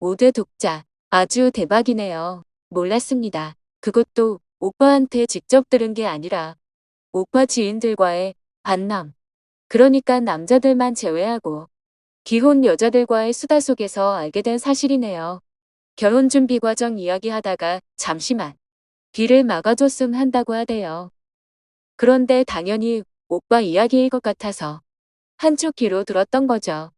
5대 독자. 아주 대박이네요. 몰랐습니다. 그것도 오빠한테 직접 들은 게 아니라 오빠 지인들과의 반남. 그러니까 남자들만 제외하고 기혼 여자들과의 수다 속에서 알게 된 사실이네요. 결혼 준비 과정 이야기하다가 잠시만 귀를 막아줬음 한다고 하대요. 그런데 당연히 오빠 이야기일 것 같아서 한쪽 귀로 들었던 거죠.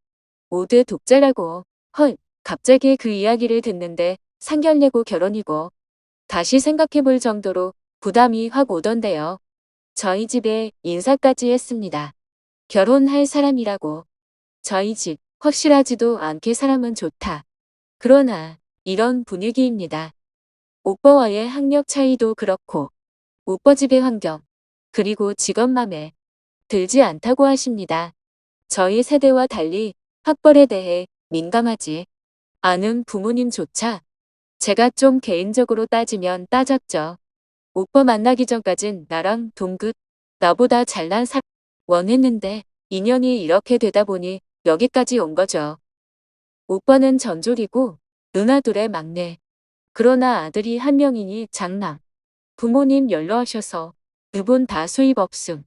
모두 독자라고. 헐, 갑자기 그 이야기를 듣는데 상견례고 결혼이고 다시 생각해 볼 정도로 부담이 확 오던데요. 저희 집에 인사까지 했습니다. 결혼할 사람이라고. 저희 집 확실하지도 않게 사람은 좋다. 그러나 이런 분위기입니다. 오빠와의 학력 차이도 그렇고 오빠 집의 환경 그리고 직업 맘에 들지 않다고 하십니다. 저희 세대와 달리 학벌에 대해 민감하지 않은 부모님조차 제가 좀 개인적으로 따지면 따졌죠. 오빠 만나기 전까진 나랑 동급, 나보다 잘난 사람 원했는데 인연이 이렇게 되다 보니 여기까지 온 거죠. 오빠는 전졸이고 누나 둘의 막내. 그러나 아들이 한 명이니 장남. 부모님 연로하셔서 두분 다 수입 없음.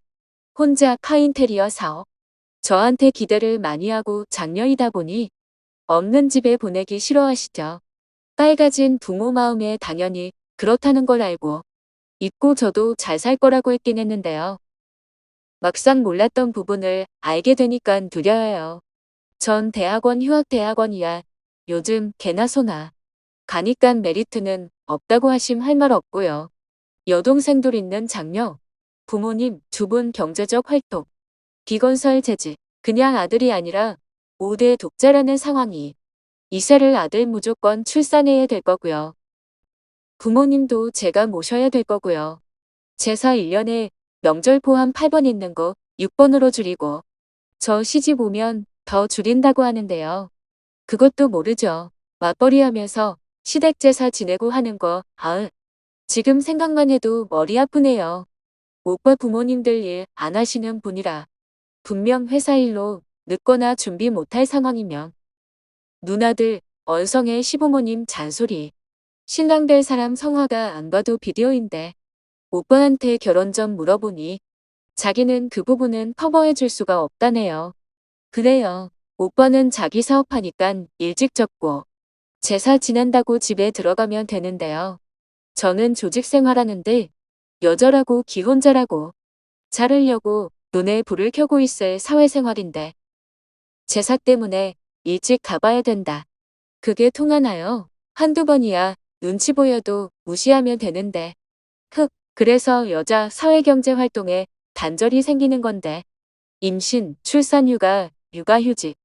혼자 카인테리어 사업. 저한테 기대를 많이 하고 장녀이다 보니 없는 집에 보내기 싫어하시죠. 딸 가진 부모 마음에 당연히 그렇다는 걸 알고 잊고 저도 잘 살 거라고 했긴 했는데요. 막상 몰랐던 부분을 알게 되니깐 두려워요. 전 대학원 휴학대학원 이야. 요즘 개나 소나. 가니깐 메리트는 없다고 하심 할 말 없고요. 여동생들 있는 장녀. 부모님 두 분 경제적 활동. 비건설 재직. 그냥 아들이 아니라 5대 독자라는 상황이. 이세를 아들 무조건 출산해야 될 거고요. 부모님도 제가 모셔야 될 거고요. 제사 1년에 명절 포함 8번 있는 거 6번으로 줄이고 저 시집 오면 더 줄인다고 하는데요. 그것도 모르죠. 맞벌이 하면서 시댁 제사 지내고 하는 거 아으. 지금 생각만 해도 머리 아프네요. 오빠 부모님들 일 안 하시는 분이라 분명 회사 일로 늦거나 준비 못할 상황이면 누나들 언성의 시부모님 잔소리 신랑 될 사람 성화가 안 봐도 비디오인데 오빠한테 결혼 전 물어보니 자기는 그 부분은 커버해 줄 수가 없다네요. 그래요. 오빠는 자기 사업하니깐 일찍 접고 제사 지낸다고 집에 들어가면 되는데요. 저는 조직 생활하는데 여자라고 기혼자라고 자르려고 눈에 불을 켜고 있을 사회생활인데 제사 때문에 일찍 가봐야 된다. 그게 통하나요? 한두 번이야 눈치 보여도 무시하면 되는데. 흑, 그래서 여자 사회경제 활동에 단절이 생기는 건데. 임신, 출산휴가, 육아휴직.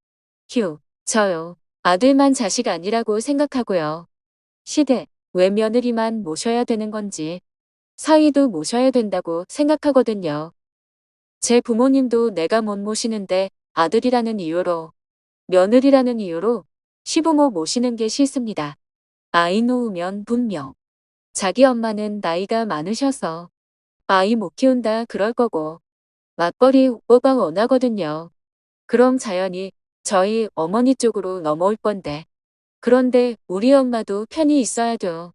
휴, 저요. 아들만 자식 아니라고 생각하고요. 시대, 왜 며느리만 모셔야 되는 건지. 사위도 모셔야 된다고 생각하거든요. 제 부모님도 내가 못 모시는데 아들이라는 이유로, 며느리라는 이유로 시부모 모시는 게 싫습니다. 아이 놓으면 분명. 자기 엄마는 나이가 많으셔서 아이 못 키운다 그럴 거고 맞벌이 오빠가 원하거든요. 그럼 자연히 저희 어머니 쪽으로 넘어올 건데. 그런데 우리 엄마도 편히 있어야 죠.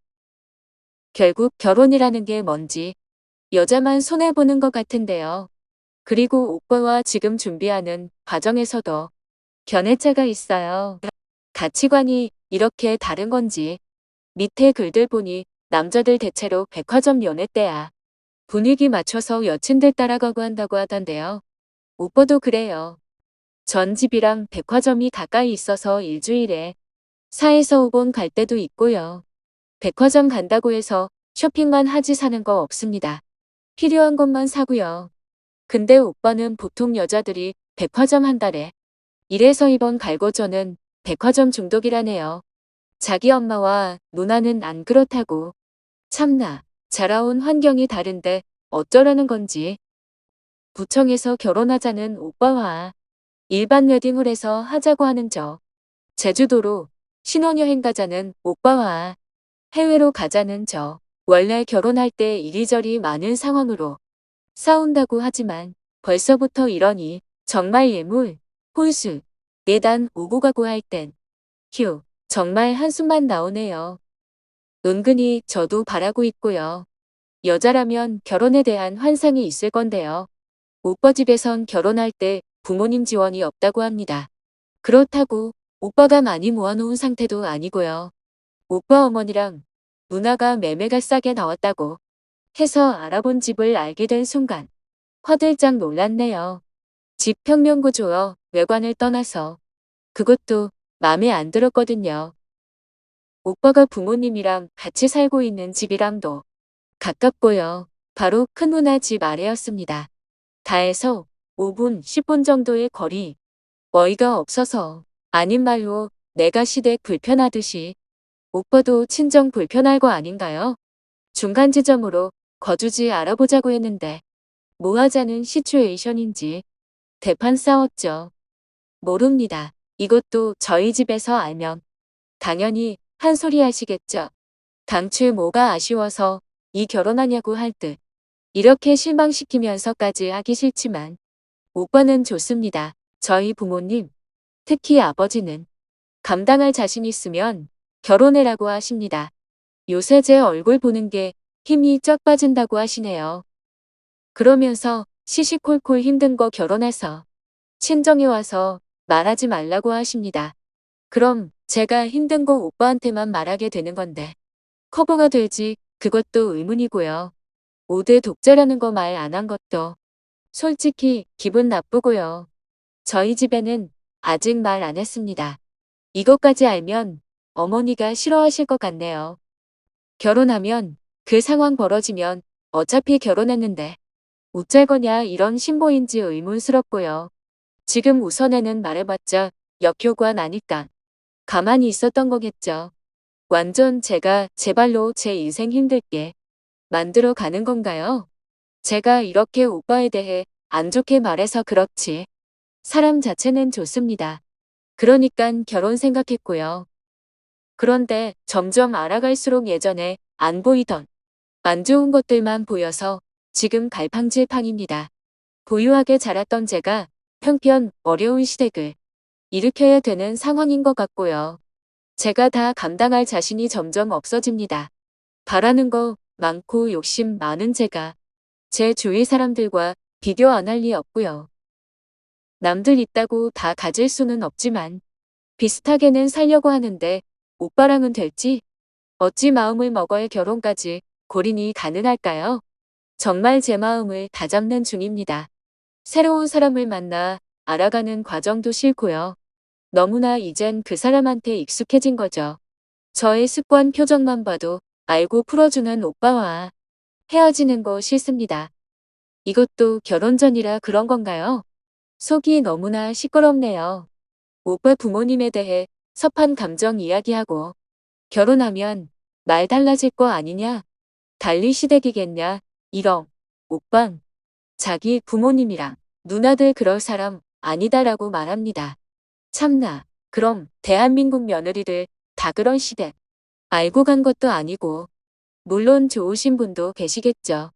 결국 결혼이라는 게 뭔지 여자만 손해보는 것 같은데요. 그리고 오빠와 지금 준비하는 과정에서도 견해차가 있어요. 가치관이 이렇게 다른 건지 밑에 글들 보니 남자들 대체로 백화점 연애 때야 분위기 맞춰서 여친들 따라가고 한다고 하던데요. 오빠도 그래요. 전 집이랑 백화점이 가까이 있어서 일주일에 4에서 5번 갈 때도 있고요. 백화점 간다고 해서 쇼핑만 하지 사는 거 없습니다. 필요한 것만 사고요. 근데 오빠는 보통 여자들이 백화점 한 달에 1에서 2번 갈고 저는 백화점 중독이라네요. 자기 엄마와 누나는 안 그렇다고. 참나, 자라온 환경이 다른데 어쩌라는 건지. 부청에서 결혼하자는 오빠와 일반 웨딩을 해서 하자고 하는 저. 제주도로 신혼여행 가자는 오빠와 해외로 가자는 저. 원래 결혼할 때 이리저리 많은 상황으로 싸운다고 하지만 벌써부터 이러니 정말 예물, 홀수, 예단 오고 가고 할 땐 휴, 정말 한숨만 나오네요. 은근히 저도 바라고 있고요. 여자라면 결혼에 대한 환상이 있을 건데요. 오빠 집에선 결혼할 때 부모님 지원이 없다고 합니다. 그렇다고 오빠가 많이 모아놓은 상태도 아니고요. 오빠 어머니랑 누나가 매매가 싸게 나왔다고 해서 알아본 집을 알게 된 순간 화들짝 놀랐네요. 집 평면 구조와 외관을 떠나서 그것도 마음에 안 들었거든요. 오빠가 부모님이랑 같이 살고 있는 집이랑도 가깝고요. 바로 큰 누나 집 아래였습니다. 다해서 5분, 10분 정도의 거리. 어이가 없어서 아닌 말로 내가 시댁 불편하듯이 오빠도 친정 불편할 거 아닌가요? 중간 지점으로 거주지 알아보자고 했는데 뭐 하자는 시츄에이션인지 대판 싸웠죠. 모릅니다. 이것도 저희 집에서 알면 당연히 한 소리 하시겠죠. 당초에 뭐가 아쉬워서 이 결혼하냐고 할 듯. 이렇게 실망시키면서까지 하기 싫지만 오빠는 좋습니다. 저희 부모님, 특히 아버지는 감당할 자신 있으면 결혼해라고 하십니다. 요새 제 얼굴 보는 게 힘이 쩍 빠진다고 하시네요. 그러면서 시시콜콜 힘든 거 결혼해서 친정에 와서 말하지 말라고 하십니다. 그럼 제가 힘든 거 오빠한테만 말하게 되는 건데 커버가 될지 그것도 의문이고요. 5대 독자라는 거 말 안 한 것도 솔직히 기분 나쁘고요. 저희 집에는 아직 말 안 했습니다. 이것까지 알면 어머니가 싫어하실 것 같네요. 결혼하면 그 상황 벌어지면 어차피 결혼했는데 어쩔 거냐 이런 신보인지 의문스럽고요. 지금 우선에는 말해봤자 역효과 나니까 가만히 있었던 거겠죠. 완전 제가 제 발로 제 인생 힘들게 만들어 가는 건가요? 제가 이렇게 오빠에 대해 안 좋게 말해서 그렇지. 사람 자체는 좋습니다. 그러니깐 결혼 생각했고요. 그런데 점점 알아갈수록 예전에 안 보이던 안 좋은 것들만 보여서 지금 갈팡질팡입니다. 보유하게 자랐던 제가 형편 어려운 시댁을 일으켜야 되는 상황인 것 같고요. 제가 다 감당할 자신이 점점 없어집니다. 바라는 거 많고 욕심 많은 제가 제 주위 사람들과 비교 안 할 리 없고요. 남들 있다고 다 가질 수는 없지만 비슷하게는 살려고 하는데 오빠랑은 될지 어찌 마음을 먹어야 결혼까지 골인이 가능할까요? 정말 제 마음을 다잡는 중입니다. 새로운 사람을 만나 알아가는 과정도 싫고요. 너무나 이젠 그 사람한테 익숙해진 거죠. 저의 습관 표정만 봐도 알고 풀어주는 오빠와 헤어지는 거 싫습니다. 이것도 결혼 전이라 그런 건가요? 속이 너무나 시끄럽네요. 오빠 부모님에 대해 섭한 감정 이야기하고 결혼하면 말 달라질 거 아니냐? 달리 시댁이겠냐? 이런 오빤 자기 부모님이랑 누나들 그럴 사람 아니다라고 말합니다. 참나 그럼 대한민국 며느리들 다 그런 시댁 알고 간 것도 아니고 물론 좋으신 분도 계시겠죠.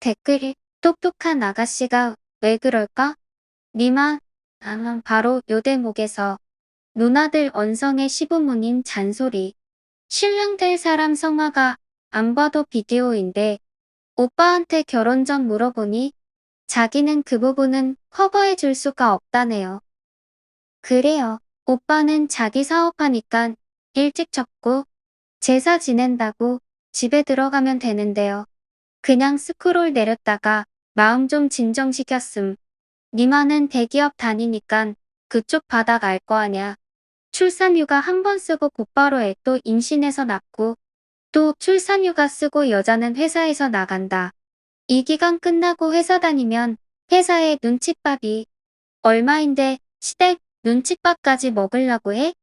댓글에 똑똑한 아가씨가 왜 그럴까? 니마, 나는 바로 요 대목에서 누나들 언성의 시부모님 잔소리. 신랑 될 사람 성화가 안 봐도 비디오인데 오빠한테 결혼 전 물어보니 자기는 그 부분은 커버해 줄 수가 없다네요. 그래요. 오빠는 자기 사업하니까 일찍 접고 제사 지낸다고 집에 들어가면 되는데요. 그냥 스크롤 내렸다가 마음 좀 진정시켰음. 니마는 대기업 다니니깐 그쪽 바닥 알 거 아냐. 출산휴가 한 번 쓰고 곧바로 애 또 임신해서 낳고 또 출산휴가 쓰고 여자는 회사에서 나간다. 이 기간 끝나고 회사 다니면 회사의 눈칫밥이 얼마인데 시댁 눈칫밥까지 먹으려고 해?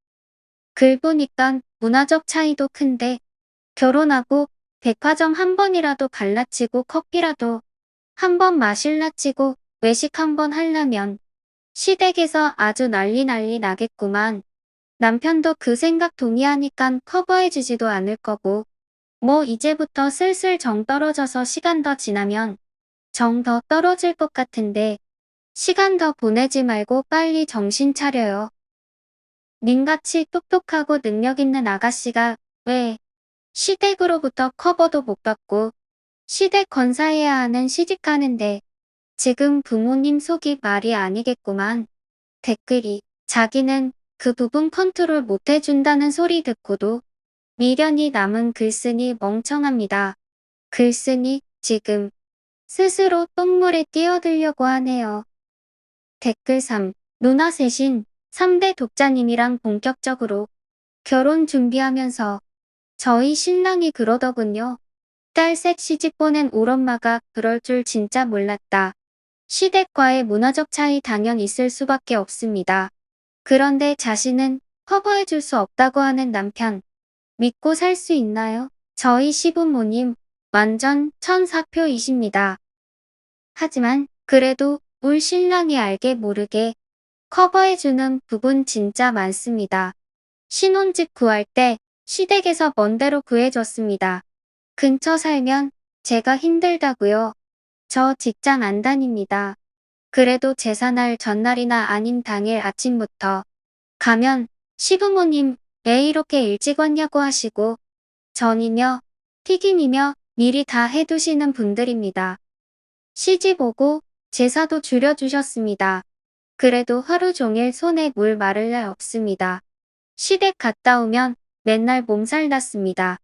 글 보니깐 문화적 차이도 큰데 결혼하고 백화점 한 번이라도 갈라치고 커피라도 한 번 마실라치고 외식 한번 하려면 시댁에서 아주 난리 난리 나겠구만. 남편도 그 생각 동의하니깐 커버해주지도 않을 거고 뭐 이제부터 슬슬 정 떨어져서 시간 더 지나면 정 더 떨어질 것 같은데 시간 더 보내지 말고 빨리 정신 차려요. 님같이 똑똑하고 능력 있는 아가씨가 왜 시댁으로부터 커버도 못 받고 시댁 건사해야 하는 시집가는데 지금 부모님 속이 말이 아니겠구만. 댓글이 자기는 그 부분 컨트롤 못 해준다는 소리 듣고도 미련이 남은 글쓴이 멍청합니다. 글쓴이 지금 스스로 똥물에 뛰어들려고 하네요. 댓글 3. 누나 셋인 3대 독자님이랑 본격적으로 결혼 준비하면서 저희 신랑이 그러더군요. 딸 셋 시집 보낸 울엄마가 그럴 줄 진짜 몰랐다. 시댁과의 문화적 차이 당연 있을 수밖에 없습니다. 그런데 자신은 커버해 줄 수 없다고 하는 남편. 믿고 살 수 있나요? 저희 시부모님 완전 천사표이십니다. 하지만 그래도 울 신랑이 알게 모르게 커버해주는 부분 진짜 많습니다. 신혼집 구할 때 시댁에서 먼데로 구해줬습니다. 근처 살면 제가 힘들다고요. 저 직장 안 다닙니다. 그래도 제사날 전날이나 아닌 당일 아침부터 가면 시부모님 왜 이렇게 일찍 왔냐고 하시고 전이며 튀김이며 미리 다 해두시는 분들입니다. 시집 오고 제사도 줄여주셨습니다. 그래도 하루 종일 손에 물 마를 날 없습니다. 시댁 갔다 오면 맨날 몸살 났습니다.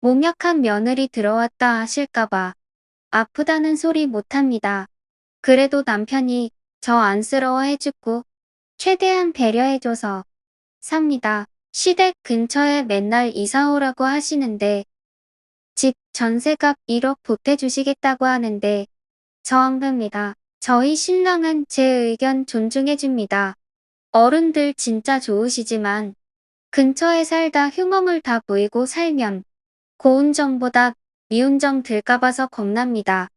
몸 약한 며느리 들어왔다 하실까봐 아프다는 소리 못합니다. 그래도 남편이 저 안쓰러워 해주고 최대한 배려해줘서 삽니다. 시댁 근처에 맨날 이사 오라고 하시는데 집 전세값 1억 보태주시겠다고 하는데 저안 갑니다. 저희 신랑은 제 의견 존중해줍니다. 어른들 진짜 좋으시지만 근처에 살다 흉엄을 다 보이고 살면 고운 정보다 미운 정 들까봐서 겁납니다.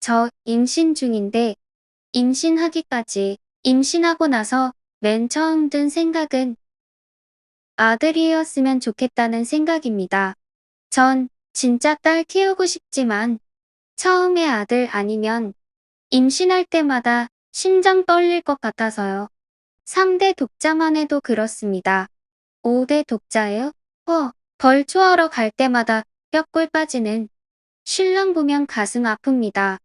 저 임신 중인데 임신하기까지 임신하고 나서 맨 처음 든 생각은 아들이었으면 좋겠다는 생각입니다. 전 진짜 딸 키우고 싶지만 처음에 아들 아니면 임신할 때마다 심장 떨릴 것 같아서요. 3대 독자만 해도 그렇습니다. 5대 독자예요? 허, 벌초하러 갈 때마다 뼈골 빠지는 신랑 보면 가슴 아픕니다.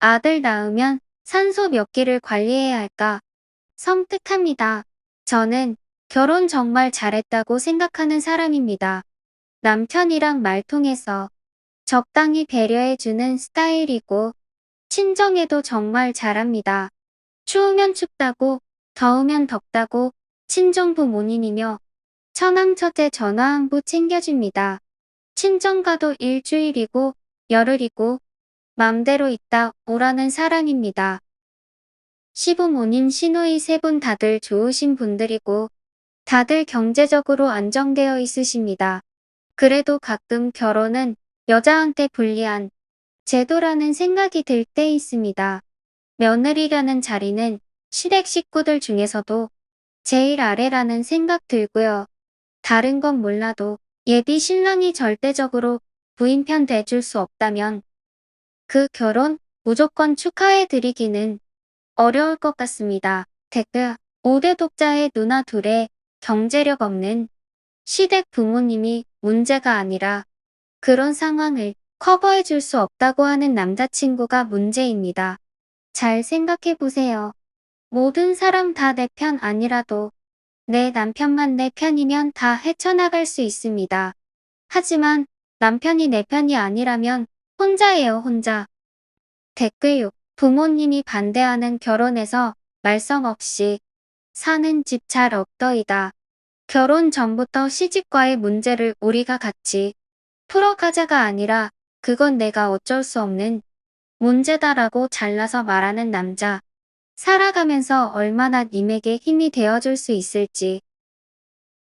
아들 낳으면 산소 몇 기를 관리해야 할까? 섬뜩합니다. 저는 결혼 정말 잘했다고 생각하는 사람입니다. 남편이랑 말통해서 적당히 배려해주는 스타일이고 친정에도 정말 잘합니다. 추우면 춥다고 더우면 덥다고 친정 부모님이며 처남 처제 전화 한 부 챙겨줍니다. 친정 가도 일주일이고 열흘이고 맘대로 있다 오라는 사랑입니다. 시부모님 시누이 세 분 다들 좋으신 분들이고 다들 경제적으로 안정되어 있으십니다. 그래도 가끔 결혼은 여자한테 불리한 제도라는 생각이 들 때 있습니다. 며느리라는 자리는 시댁 식구들 중에서도 제일 아래라는 생각 들고요. 다른 건 몰라도 예비 신랑이 절대적으로 부인 편 대줄 수 없다면 그 결혼 무조건 축하해 드리기는 어려울 것 같습니다. 댓글 5대 독자의 누나 둘의 경제력 없는 시댁 부모님이 문제가 아니라 그런 상황을 커버해 줄 수 없다고 하는 남자친구가 문제입니다. 잘 생각해 보세요. 모든 사람 다 내 편 아니라도 내 남편만 내 편이면 다 헤쳐나갈 수 있습니다. 하지만 남편이 내 편이 아니라면 혼자예요, 혼자. 댓글 6. 부모님이 반대하는 결혼에서 말썽 없이 사는 집 잘 없더이다. 결혼 전부터 시집과의 문제를 우리가 같이 풀어가자가 아니라 그건 내가 어쩔 수 없는 문제다라고 잘라서 말하는 남자. 살아가면서 얼마나 님에게 힘이 되어줄 수 있을지.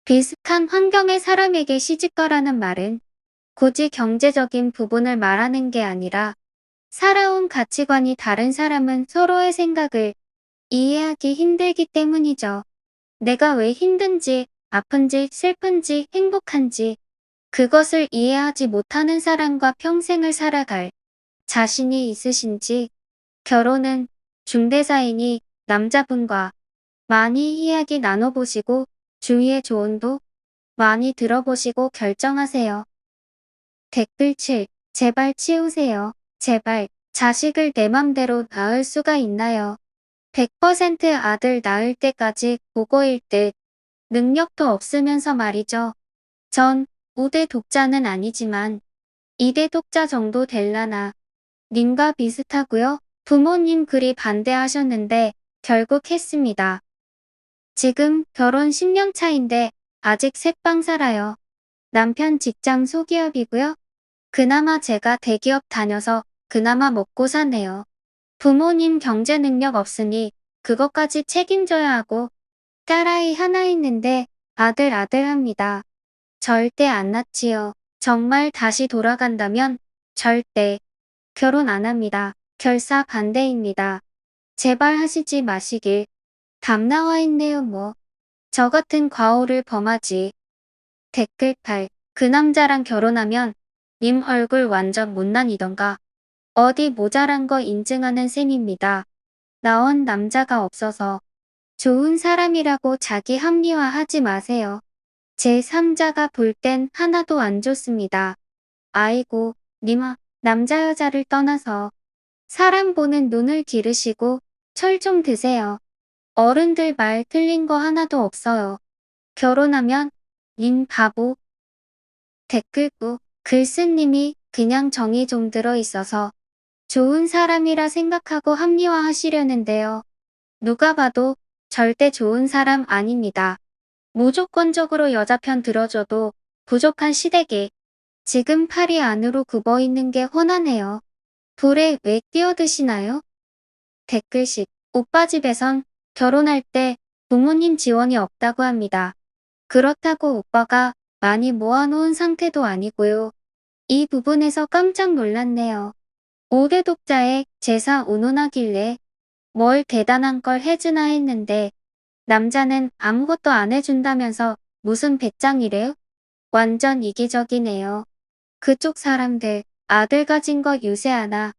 비슷한 환경의 사람에게 시집가라는 말은 굳이 경제적인 부분을 말하는 게 아니라 살아온 가치관이 다른 사람은 서로의 생각을 이해하기 힘들기 때문이죠. 내가 왜 힘든지, 아픈지, 슬픈지, 행복한지 그것을 이해하지 못하는 사람과 평생을 살아갈 자신이 있으신지 결혼은 중대사이니 남자분과 많이 이야기 나눠보시고 주위의 조언도 많이 들어보시고 결정하세요. 댓글 7. 제발 치우세요. 제발 자식을 내 맘대로 낳을 수가 있나요? 100% 아들 낳을 때까지 고거일 듯 능력도 없으면서 말이죠. 전 5대 독자는 아니지만 2대 독자 정도 될라나 님과 비슷하고요. 부모님 그리 반대하셨는데 결국 했습니다. 지금 결혼 10년 차인데 아직 새빵 살아요. 남편 직장 소기업이고요. 그나마 제가 대기업 다녀서 그나마 먹고 사네요. 부모님 경제 능력 없으니 그것까지 책임져야 하고 딸아이 하나 있는데 아들 아들 합니다. 절대 안 낳지요. 정말 다시 돌아간다면 절대 결혼 안 합니다. 결사 반대입니다. 제발 하시지 마시길. 답 나와 있네요 뭐. 저 같은 과오를 범하지. 댓글 8. 그 남자랑 결혼하면 님 얼굴 완전 못난이던가. 어디 모자란 거 인증하는 셈입니다. 나온 남자가 없어서 좋은 사람이라고 자기 합리화하지 마세요. 제 3자가 볼 땐 하나도 안 좋습니다. 아이고, 님아, 남자 여자를 떠나서 사람 보는 눈을 기르시고 철 좀 드세요. 어른들 말 틀린 거 하나도 없어요. 결혼하면 님 바보. 댓글 9. 글쓴님이 그냥 정이 좀 들어 있어서 좋은 사람이라 생각하고 합리화하시려는데요. 누가 봐도 절대 좋은 사람 아닙니다. 무조건적으로 여자 편 들어줘도 부족한 시대기. 지금 팔이 안으로 굽어 있는 게 훤하네요. 불에 왜 뛰어드시나요? 댓글식 오빠 집에선 결혼할 때 부모님 지원이 없다고 합니다. 그렇다고 오빠가 많이 모아놓은 상태도 아니고요. 이 부분에서 깜짝 놀랐네요. 5대 독자의 제사 운운하길래 뭘 대단한 걸 해주나 했는데 남자는 아무것도 안 해준다면서 무슨 배짱이래요? 완전 이기적이네요. 그쪽 사람들 아들 가진 거 유세 하나